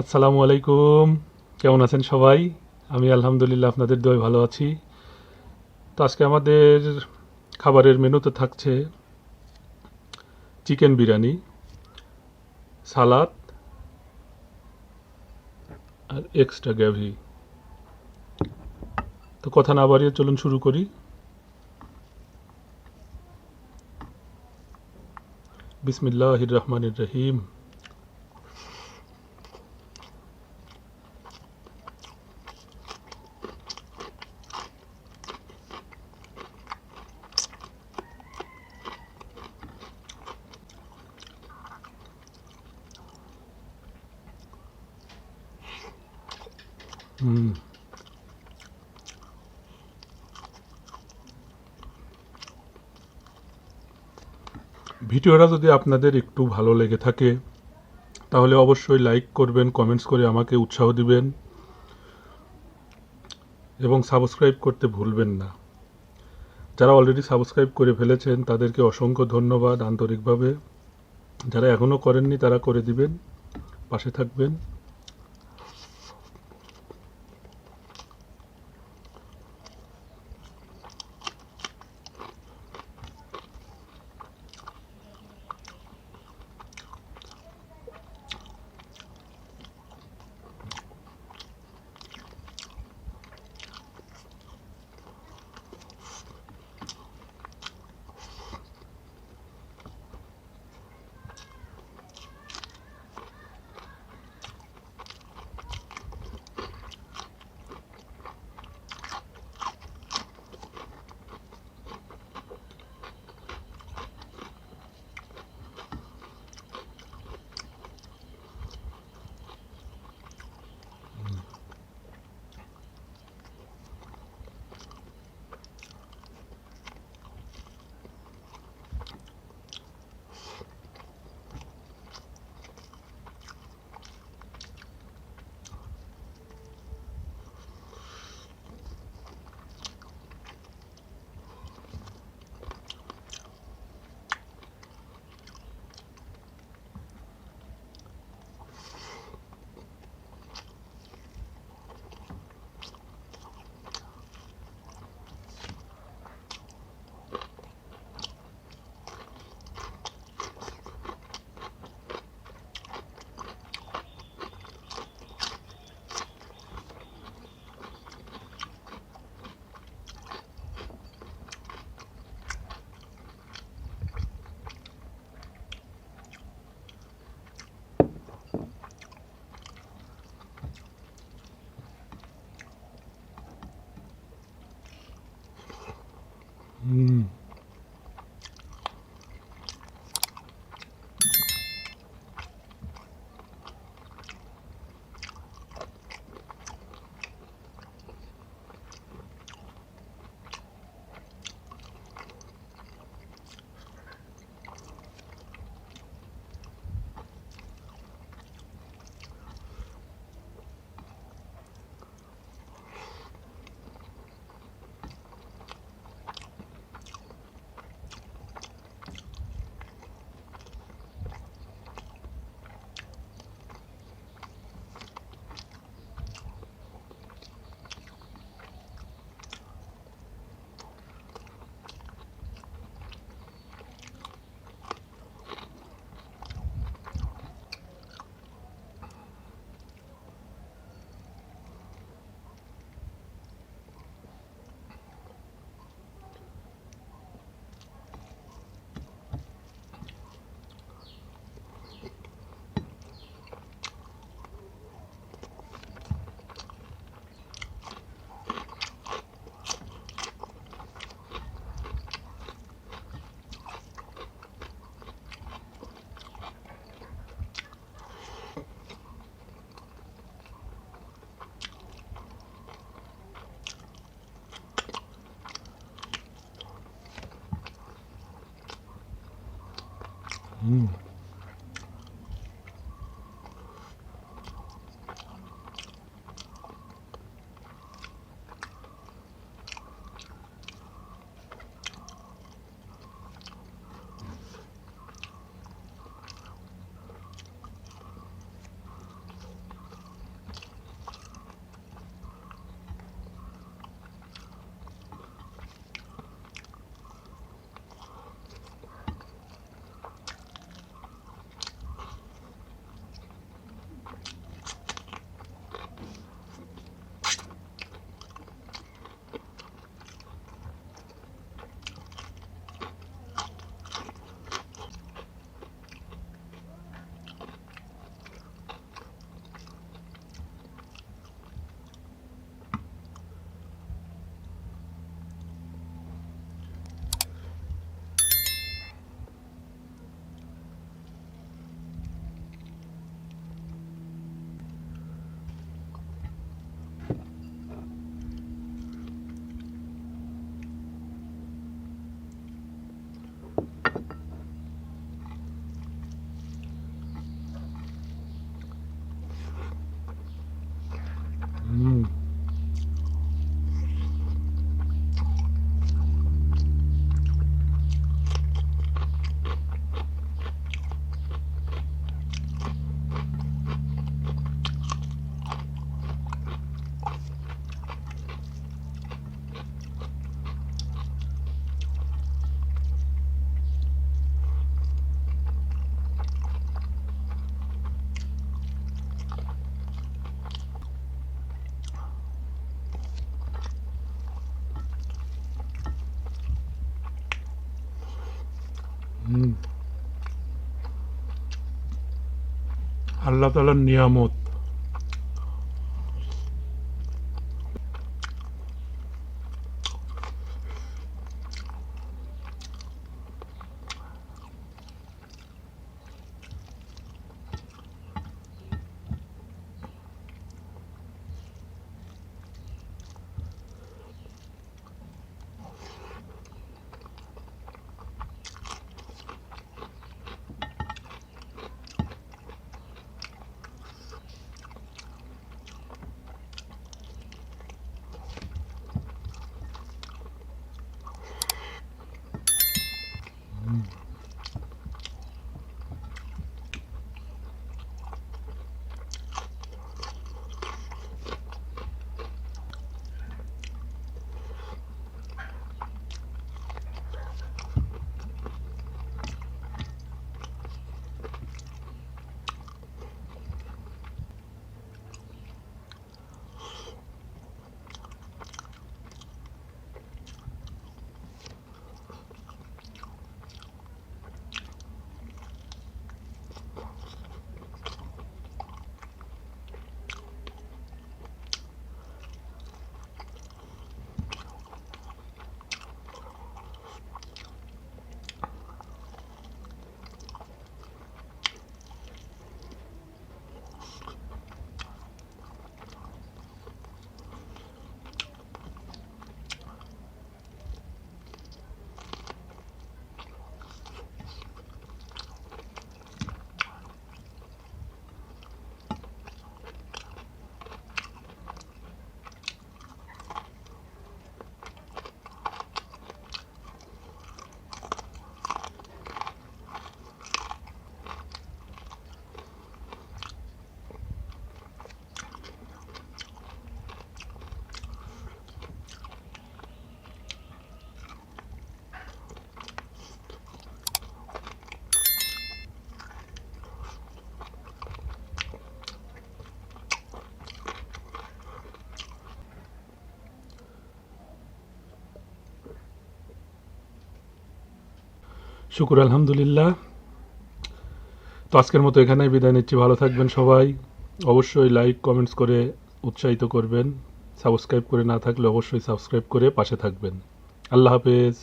আসসালামু আলাইকুম। কেমন আছেন সবাই? আমি আলহামদুলিল্লাহ আপনাদের দয় ভালো আছি। তো আজকে আমাদের খাবারের মেনুতে থাকছে চিকেন বিরিয়ানি, সালাদ আর এক্সট্রা গ্যাভি তো কথা না বাড়িয়ে চলুন শুরু করি। বিসমিল্লাহির রহমানির রহিম। হুম। ভিডিওটা যদি আপনাদের একটু ভালো লেগে থাকে, তাহলে অবশ্যই লাইক করবেন, কমেন্টস করে আমাকে উৎসাহ দিবেন, এবং সাবস্ক্রাইব করতে ভুলবেন না। যারা অলরেডি সাবস্ক্রাইব করে ফেলেছেন, তাদেরকে অসংখ্য ধন্যবাদ আন্তরিকভাবে। যারা এখনও করেননি, তারা করে দিবেন, পাশে থাকবেন। হুম হুম আল্লাহ তালার নিয়ামত। Mm. শুকুর, আলহামদুলিল্লাহ। তো আজকের মতো এখানেই বিদায় নিচ্ছি। ভালো থাকবেন সবাই। অবশ্যই লাইক কমেন্টস করে উৎসাহিত করবেন। সাবস্ক্রাইব করে না থাকলে অবশ্যই সাবস্ক্রাইব করে পাশে থাকবেন। আল্লাহ হাফেজ।